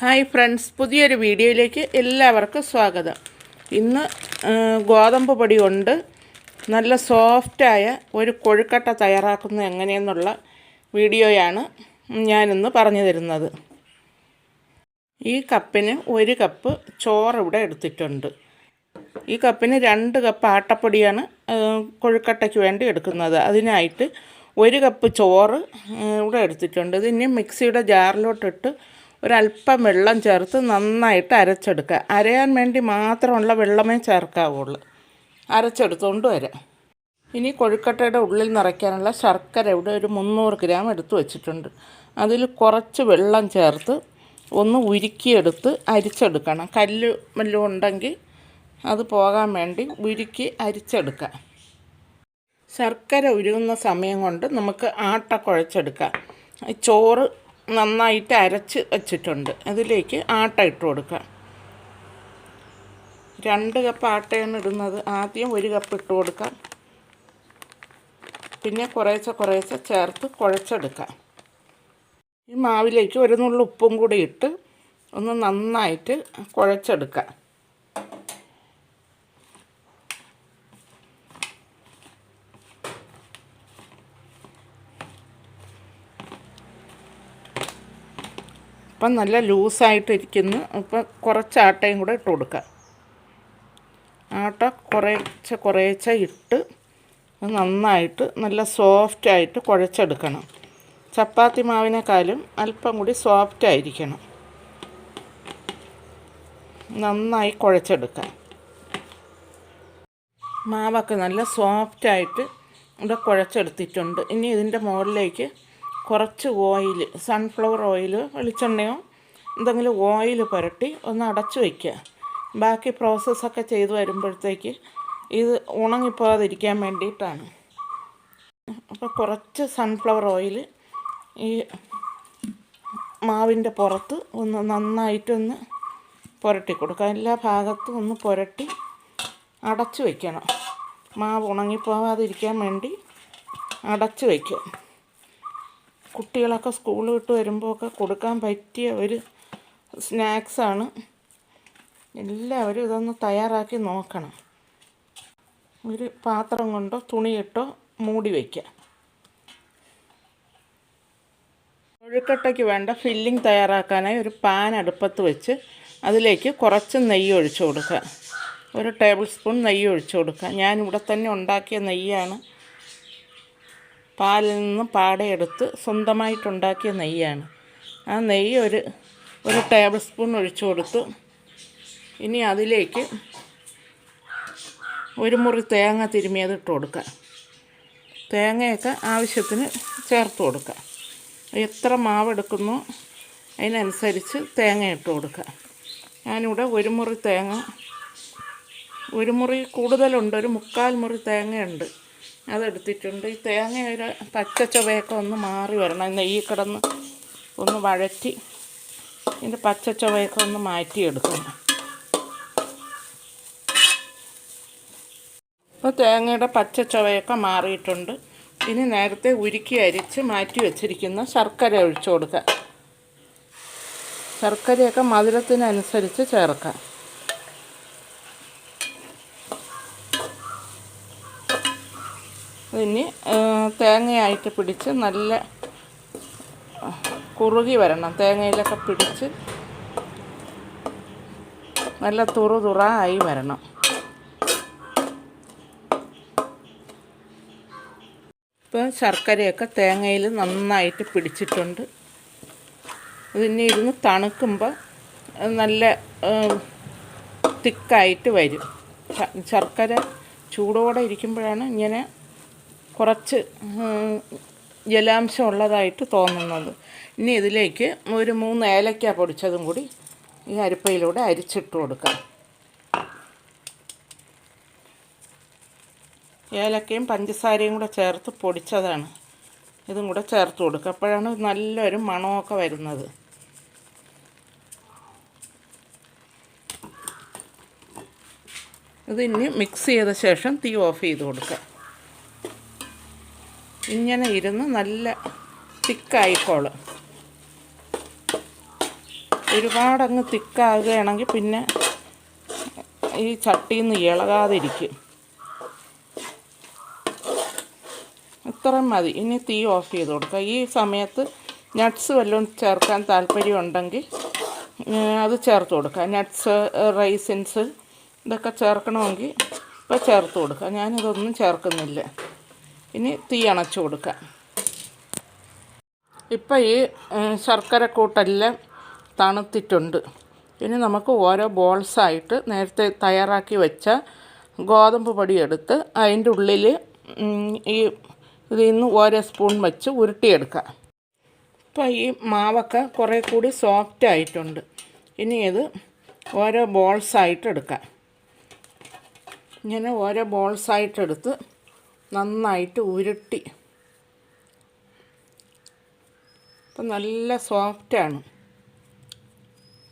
Hi friends പുതിയൊരു വീഡിയോയിലേക്ക് എല്ലാവർക്കും സ്വാഗതം. ഇന്ന് ഗോതമ്പ് പൊടി കൊണ്ട് നല്ല സോഫ്റ്റായ ഒരു കൊഴുക്കട്ട തയ്യാറാക്കുന്നത് എങ്ങനെയെന്നുള്ള വീഡിയോയാണ് ഞാനിന്ന് പറഞ്ഞു തരുന്നത്. ഈ കപ്പിന് ഒരു കപ്പ് ചോറ് ഇവിടെ എടുത്തിട്ടുണ്ട്. ഈ കപ്പിന് രണ്ട് കപ്പ് ആട്ടപ്പൊടിയാണ് കൊഴുക്കട്ടയ്ക്ക് വേണ്ടി എടുക്കുന്നത്. അതിനായിട്ട് ഒരു കപ്പ് ചോറ് ഇവിടെ എടുത്തിട്ടുണ്ട്. ഇതിന് മിക്സിയുടെ ജാറിലോട്ടിട്ട് ഒരല്പം വെള്ളം ചേർത്ത് നന്നായിട്ട് അരച്ചെടുക്കുക. അരയാൻ വേണ്ടി മാത്രമുള്ള വെള്ളമേ ചേർക്കാവുള്ളൂ. അരച്ചെടുത്തുകൊണ്ട് വരാം. ഇനി കൊഴുക്കട്ടയുടെ ഉള്ളിൽ നിറയ്ക്കാനുള്ള ശർക്കര ഇവിടെ ഒരു മുന്നൂറ് ഗ്രാം എടുത്ത് വെച്ചിട്ടുണ്ട്. അതിൽ കുറച്ച് വെള്ളം ചേർത്ത് ഒന്ന് ഉരുക്കിയെടുത്ത് അരിച്ചെടുക്കണം. കല്ല് വല്ലതും ഉണ്ടെങ്കിൽ അത് പോകാൻ വേണ്ടി ഉരുക്കി അരിച്ചെടുക്കാം. ശർക്കര ഉരുകുന്ന സമയം കൊണ്ട് നമുക്ക് ആട്ട കുഴച്ചെടുക്കാം. ചോറ് നന്നായിട്ട് അരച്ച് വച്ചിട്ടുണ്ട്. അതിലേക്ക് ആട്ട ഇട്ട് കൊടുക്കാം രണ്ട് കപ്പ് ആട്ടയാണ് ഇടുന്നത്. ആദ്യം ഒരു കപ്പ് ഇട്ട് കൊടുക്കാം പിന്നെ കുറേശ്ശെ കുറേശ്ശെ ചേർത്ത് കുഴച്ചെടുക്കാം ഈ മാവിലേക്ക് ഒരു നുള്ളു ഉപ്പും കൂടി ഇട്ട് ഒന്ന് നന്നായിട്ട് കുഴച്ചെടുക്കാം അപ്പം നല്ല ലൂസായിട്ടിരിക്കുന്നു. അപ്പം കുറച്ച് ആട്ടയും കൂടെ ഇട്ട് കൊടുക്കുക ആട്ട കുറേച്ച കുറേച്ച ഇട്ട് നന്നായിട്ട് നല്ല സോഫ്റ്റായിട്ട് കുഴച്ചെടുക്കണം. ചപ്പാത്തി മാവിനേക്കാളും അല്പം കൂടി സോഫ്റ്റ് ആയിരിക്കണം നന്നായി കുഴച്ചെടുക്കാം. മാവൊക്കെ നല്ല സോഫ്റ്റായിട്ട് ഇവിടെ കുഴച്ചെടുത്തിട്ടുണ്ട്. ഇനി ഇതിന്റെ മുകളിലേക്ക് കുറച്ച് ഓയിൽ സൺഫ്ലവർ ഓയിൽ വെളിച്ചെണ്ണയോ എന്തെങ്കിലും ഓയിൽ പുരട്ടി ഒന്ന് അടച്ചു വയ്ക്കുക ബാക്കി പ്രോസസ്സൊക്കെ ചെയ്ത് വരുമ്പോഴത്തേക്ക് ഇത് ഉണങ്ങിപ്പോകാതിരിക്കാൻ വേണ്ടിയിട്ടാണ്. അപ്പോൾ കുറച്ച് സൺഫ്ലവർ ഓയിൽ ഈ മാവിന്റെ പുറത്ത് ഒന്ന് നന്നായിട്ടൊന്ന് പുരട്ടി കൊടുക്കുക. എല്ലാ ഭാഗത്തും ഒന്ന് പുരട്ടി അടച്ചു വയ്ക്കണം മാവ് ഉണങ്ങിപ്പോവാതിരിക്കാൻ വേണ്ടി അടച്ചു വയ്ക്കുക കുട്ടികളൊക്കെ സ്കൂൾ വിട്ട് വരുമ്പോൾ ഒക്കെ കൊടുക്കാൻ പറ്റിയ ഒരു സ്നാക്സാണ് എല്ലാവരും ഇതൊന്ന് തയ്യാറാക്കി നോക്കണം. ഒരു പാത്രം കൊണ്ടോ തുണിയിട്ടോ മൂടി വയ്ക്കുക ഒഴുക്കട്ടയ്ക്ക് വേണ്ട ഫില്ലിംഗ് തയ്യാറാക്കാനായി ഒരു പാൻ അടുപ്പത്ത് വെച്ച് അതിലേക്ക് കുറച്ച് നെയ്യ് ഒഴിച്ചു കൊടുക്കുക. ഒരു ടേബിൾ സ്പൂൺ നെയ്യ് ഒഴിച്ചു കൊടുക്കുക. ഞാനിവിടെ തന്നെ ഉണ്ടാക്കിയ നെയ്യാണ്. പാലിൽ നിന്ന് പാടയെടുത്ത് സ്വന്തമായിട്ടുണ്ടാക്കിയ നെയ്യാണ്. ആ നെയ്യ് ഒരു ഒരു ടേബിൾ സ്പൂൺ ഒഴിച്ചു കൊടുത്തു. ഇനി അതിലേക്ക് ഒരു മുറി തേങ്ങ തിരുമിയത് ഇട്ട് കൊടുക്കുക. തേങ്ങയൊക്കെ ആവശ്യത്തിന് ചേർത്ത് കൊടുക്കുക. എത്ര മാവ് എടുക്കുന്നോ അതിനനുസരിച്ച് തേങ്ങ ഇട്ട് കൊടുക്കുക. ഞാനിവിടെ ഒരു മുറി തേങ്ങ ഒരു മുറി കൂടുതലുണ്ട് ഒരു മുക്കാൽ മുറി തേങ്ങയുണ്ട്. അതെടുത്തിട്ടുണ്ട്. ഈ തേങ്ങ ഒരു പച്ച ചുവയൊക്കെ ഒന്ന് മാറി വരണം. നെയ്യ് കിടന്ന് ഒന്ന് വഴറ്റി ഇതിന്റെ പച്ച ചുവയൊക്കെ ഒന്ന് മാറ്റിയെടുക്കണം. അപ്പോൾ തേങ്ങയുടെ പച്ച ചുവയൊക്കെ മാറിയിട്ടുണ്ട്. ഇനി നേരത്തെ ഉരുക്കി അരിച്ച് മാറ്റി വെച്ചിരിക്കുന്ന ശർക്കര ഒഴിച്ചു കൊടുക്കുക ശർക്കരയൊക്കെ മധുരത്തിനനുസരിച്ച് ചേർക്കാം. ഇനി തേങ്ങയായിട്ട് പിടിച്ച് നല്ല കുറുകി വരണം. തേങ്ങയിലൊക്കെ പിടിച്ച് നല്ല തുറു തുറ ആയി വരണം. ഇപ്പം ശർക്കരയൊക്കെ തേങ്ങയിൽ നന്നായിട്ട് പിടിച്ചിട്ടുണ്ട്. ഇതിനെ ഇരുന്ന് തണുക്കുമ്പോൾ നല്ല തിക്കായിട്ട് വരും. ശർക്കര ചൂടോടെ ഇരിക്കുമ്പോഴാണ് ഇങ്ങനെ കുറച്ച് ജലാംശം ഉള്ളതായിട്ട് തോന്നുന്നത്. ഇനി ഇതിലേക്ക് ഒരു മൂന്ന് ഏലക്ക പൊടിച്ചതും കൂടി ഈ അരിപ്പയിലൂടെ അരിച്ചിട്ട് കൊടുക്കാം. ഏലക്കയും പഞ്ചസാരയും കൂടെ ചേർത്ത് പൊടിച്ചതാണ്. ഇതും കൂടെ ചേർത്ത് കൊടുക്കുക അപ്പോഴാണ് നല്ലൊരു മണമൊക്കെ വരുന്നത്. ഇതിന് മിക്സ് ചെയ്ത ശേഷം തീ ഓഫ് ചെയ്ത് കൊടുക്കുക ഇങ്ങനെ ഇരുന്ന് നല്ല തിക്കായിക്കോളും. ഒരുപാടങ്ങ് തിക്കാകുകയാണെങ്കിൽ പിന്നെ ഈ ചട്ടിയിൽ നിന്ന് ഇളകാതിരിക്കും. ഇത്രയും മതി. ഇനി തീ ഓഫ് ചെയ്ത് കൊടുക്കുക ഈ സമയത്ത് നട്ട്സ് വല്ലതും ചേർക്കാൻ താല്പര്യമുണ്ടെങ്കിൽ അത് ചേർത്ത് കൊടുക്കുക നട്ട്സ് റൈസിൻസ് ഇതൊക്കെ ചേർക്കണമെങ്കിൽ ഇപ്പോൾ ചേർത്ത് കൊടുക്കുക ഞാനിതൊന്നും ചേർക്കുന്നില്ല. ഇനി തീ അണച്ചു കൊടുക്കുക. ഇപ്പം ഈ ശർക്കര ശർക്കരക്കൂട്ടെല്ലാം തണുത്തിട്ടുണ്ട്. ഇനി നമുക്ക് ഓരോ ബോൾസായിട്ട് നേരത്തെ തയ്യാറാക്കി വെച്ച ഗോതമ്പ് പൊടി എടുത്ത് അതിന്റെ ഉള്ളിൽ ഈ ഇതിൽ നിന്ന് ഓരോ സ്പൂൺ വെച്ച് ഉരുട്ടിയെടുക്കാം ഇപ്പോൾ ഈ മാവൊക്കെ കുറേ കൂടി സോഫ്റ്റ് ആയിട്ടുണ്ട്. ഇനി ഇത് ഓരോ ബോൾസായിട്ട് എടുക്കാം ഇങ്ങനെ ഓരോ ബോൾസായിട്ട് എടുത്ത് നന്നായിട്ട് ഉരുട്ടി. അപ്പം നല്ല സോഫ്റ്റാണ്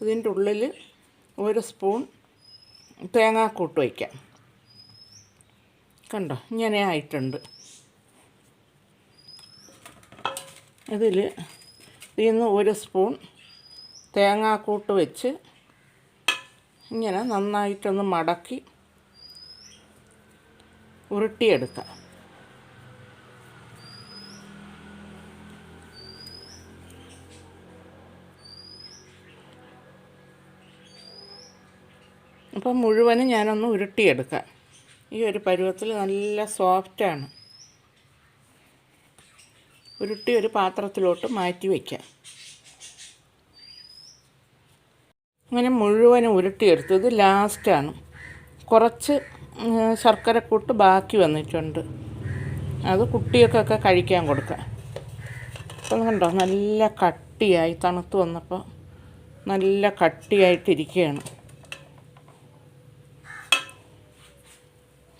ഇതിന്റെ ഉള്ളിൽ ഒരു സ്പൂൺ തേങ്ങാക്കൂട്ട് വയ്ക്കാം. കണ്ടോ? ഇങ്ങനെ ആയിട്ടുണ്ട്. ഇതിൽ ഇതിൽ നിന്ന് ഒരു സ്പൂൺ തേങ്ങാക്കൂട്ട് വെച്ച് ഇങ്ങനെ നന്നായിട്ടൊന്ന് മടക്കി ഉരുട്ടിയെടുക്കാം. അപ്പം മുഴുവനും ഞാനൊന്ന് ഉരുട്ടിയെടുക്കാം. ഈ ഒരു പരുവത്തിൽ നല്ല സോഫ്റ്റാണ്. ഉരുട്ടി ഒരു പാത്രത്തിലോട്ട് മാറ്റി വയ്ക്കാം. അങ്ങനെ മുഴുവനും ഉരുട്ടിയെടുത്തു. ഇത് ലാസ്റ്റാണ്. കുറച്ച് ശർക്കര ശർക്കരക്കൂട്ട് ബാക്കി വന്നിട്ടുണ്ട്. അത് കുട്ടികൾക്കൊക്കെ കഴിക്കാൻ കൊടുക്കാം. അപ്പം കണ്ടോ നല്ല കട്ടിയായി തണുത്ത് വന്നപ്പോൾ നല്ല കട്ടിയായിട്ടിരിക്കുകയാണ്.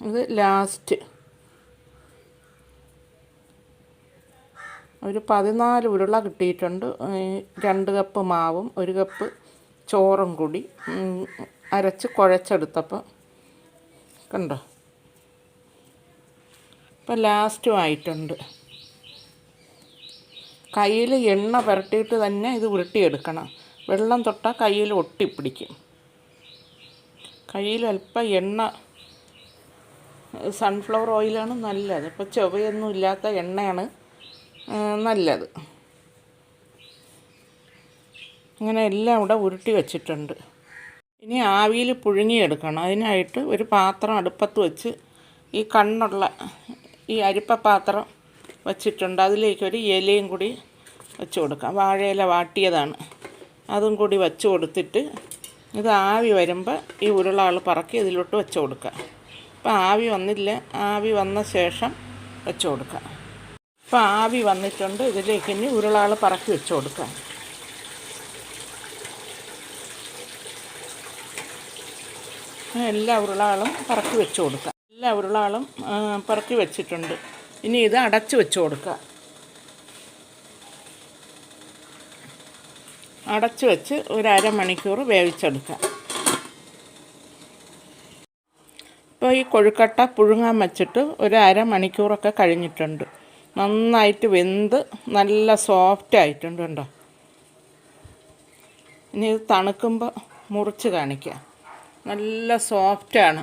ഇത് ലാസ്റ്റ് ഒരു പതിനാല് ഉരുള കിട്ടിയിട്ടുണ്ട്. രണ്ട് കപ്പ് മാവും ഒരു കപ്പ് ചോറും കൂടി. അരച്ച് കുഴച്ചെടുത്തപ്പോൾ കണ്ടോ? ഇപ്പം ലാസ്റ്റും ആയിട്ടുണ്ട്. കയ്യിൽ എണ്ണ പുരട്ടിയിട്ട് തന്നെ ഇത് ഉരുട്ടിയെടുക്കണം. വെള്ളം തൊട്ടാൽ കയ്യിൽ ഒട്ടിപ്പിടിക്കും. കയ്യിൽ അല്പം എണ്ണ സൺഫ്ലവർ ഓയിലാണ് നല്ലത്. ഇപ്പോൾ ചൊവയൊന്നും ഇല്ലാത്ത എണ്ണയാണ് നല്ലത്. അങ്ങനെ എല്ലാം ഇവിടെ ഉരുട്ടി വച്ചിട്ടുണ്ട്. ഇനി ആവിയിൽ പുഴുങ്ങിയെടുക്കണം. അതിനായിട്ട് ഒരു പാത്രം അടുപ്പത്ത് വെച്ച് ഈ കണ്ണുള്ള ഈ അരിപ്പ പാത്രം വച്ചിട്ടുണ്ട്. അതിലേക്ക് ഒരു ഇലയും കൂടി വെച്ച് കൊടുക്കാം. വാഴയില വാട്ടിയതാണ്. അതും കൂടി വെച്ച് കൊടുത്തിട്ട് ഇത് ആവി വരുമ്പോൾ ഈ ഉരുളാൾ പറക്കി ഇതിലോട്ട് വെച്ച് കൊടുക്കുക അപ്പോൾ ആവി വന്നില്ല. ആവി വന്ന ശേഷം വെച്ച് കൊടുക്കാം അപ്പോൾ ആവി വന്നിട്ടുണ്ട്. ഇതിലേക്ക് ഇനി ഉരുളാൾ പറക്കി വെച്ച് കൊടുക്കാം എല്ലാ ഉരുളാളും പറക്കി വെച്ച് കൊടുക്കാം എല്ലാ ഉരുളാളും പറക്കി വെച്ചിട്ടുണ്ട്. ഇനി ഇത് അടച്ച് വെച്ച് കൊടുക്കുക. അടച്ച് വെച്ച് ഒരു അരമണിക്കൂർ വേവിച്ചെടുക്കുക ഇപ്പോൾ ഈ കൊഴുക്കട്ട പുഴുങ്ങാൻ വെച്ചിട്ട് ഒരു അരമണിക്കൂറൊക്കെ കഴിഞ്ഞിട്ടുണ്ട്. നന്നായിട്ട് വെന്ത് നല്ല സോഫ്റ്റ് ആയിട്ടുണ്ട് കേട്ടോ ഇനി ഇത് തണുക്കുമ്പോൾ മുറിച്ച് കാണിക്കാം. നല്ല സോഫ്റ്റാണ്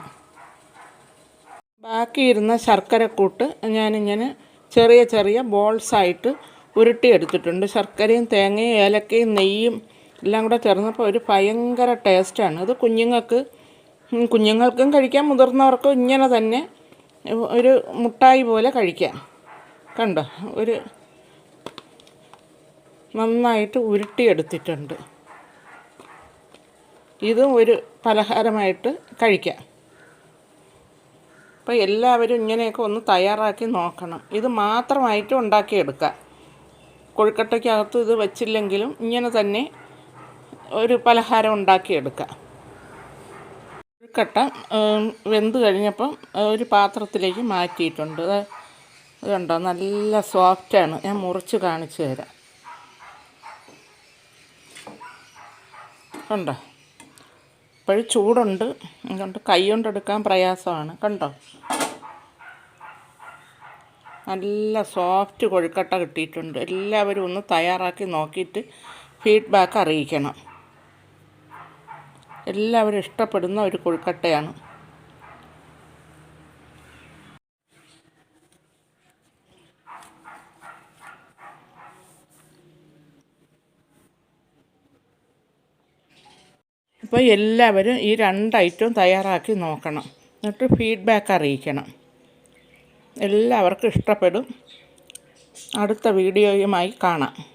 ബാക്കിയിരുന്ന ശർക്കരക്കൂട്ട് ഞാനിങ്ങനെ ചെറിയ ചെറിയ ബോൾസായിട്ട് ഉരുട്ടിയെടുത്തിട്ടുണ്ട് ശർക്കരയും തേങ്ങയും ഏലക്കയും നെയ്യും എല്ലാം കൂടെ ചേർന്നപ്പോൾ ഒരു ഭയങ്കര ടേസ്റ്റാണ് അത് കുഞ്ഞുങ്ങൾക്ക് കുഞ്ഞുങ്ങൾക്കും കഴിക്കാം മുതിർന്നവർക്കും ഇങ്ങനെ തന്നെ ഒരു മുട്ടായി പോലെ കഴിക്കാം. കണ്ടോ? ഒരു നന്നായിട്ട് ഉരുട്ടിയെടുത്തിട്ടുണ്ട്. ഇതും ഒരു പലഹാരമായിട്ട് കഴിക്കാം. അപ്പോൾ എല്ലാവരും ഇങ്ങനെയൊക്കെ ഒന്ന് തയ്യാറാക്കി നോക്കണം. ഇത് മാത്രമായിട്ട് ഉണ്ടാക്കിയെടുക്കാം. കൊഴുക്കട്ടയ്ക്കകത്ത് ഇത് വച്ചില്ലെങ്കിലും ഇങ്ങനെ തന്നെ ഒരു പലഹാരം ഉണ്ടാക്കിയെടുക്കാം. കൊഴുക്കട്ട ഉം, വെന്ത് കഴിഞ്ഞപ്പം ഒരു പാത്രത്തിലേക്ക് മാറ്റിയിട്ടുണ്ട്. കണ്ടോ? നല്ല സോഫ്റ്റാണ് ഞാൻ മുറിച്ച് കാണിച്ചു തരാം. കണ്ടോ? ഇപ്പോഴും ചൂടുണ്ട്. അതുകൊണ്ട് കൈ കൊണ്ടെടുക്കാൻ പ്രയാസമാണ്. കണ്ടോ? നല്ല സോഫ്റ്റ് കൊഴുക്കട്ട കിട്ടിയിട്ടുണ്ട്. എല്ലാവരും ഒന്ന് തയ്യാറാക്കി നോക്കിയിട്ട് ഫീഡ്ബാക്ക് അറിയിക്കണം. എല്ലാവരും ഇഷ്ടപ്പെടുന്ന ഒരു കൊഴുക്കട്ടയാണ്. അപ്പോൾ എല്ലാവരും ഈ രണ്ട് ഐറ്റവും തയ്യാറാക്കി നോക്കണം. എന്നിട്ട് ഫീഡ്ബാക്ക് അറിയിക്കണം. എല്ലാവർക്കും ഇഷ്ടപ്പെടും. അടുത്ത വീഡിയോയുമായി കാണാം.